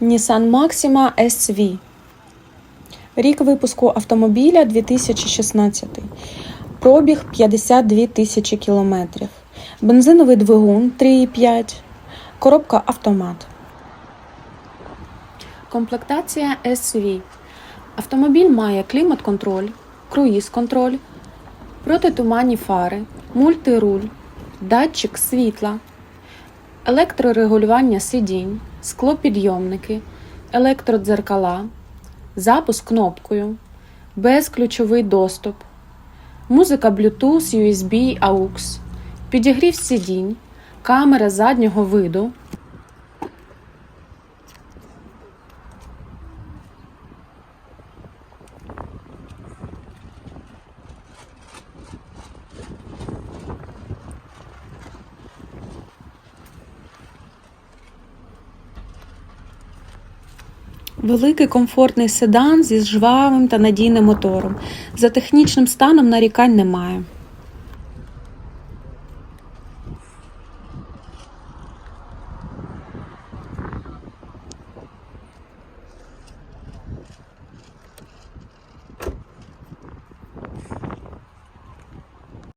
Nissan Maxima SV. Рік випуску автомобіля 2016. Пробіг 52 тисячі кілометрів. Бензиновий двигун 3,5. Коробка автомат. Комплектація SV. Автомобіль має клімат-контроль, круїз-контроль, протитуманні фари, мультируль, датчик світла, електрорегулювання сидінь, склопідйомники, електродзеркала, запуск кнопкою, безключовий доступ, музика Bluetooth, USB, AUX, підігрів сидінь, камера заднього виду. Великий комфортний седан зі жвавим та надійним мотором. За технічним станом нарікань немає.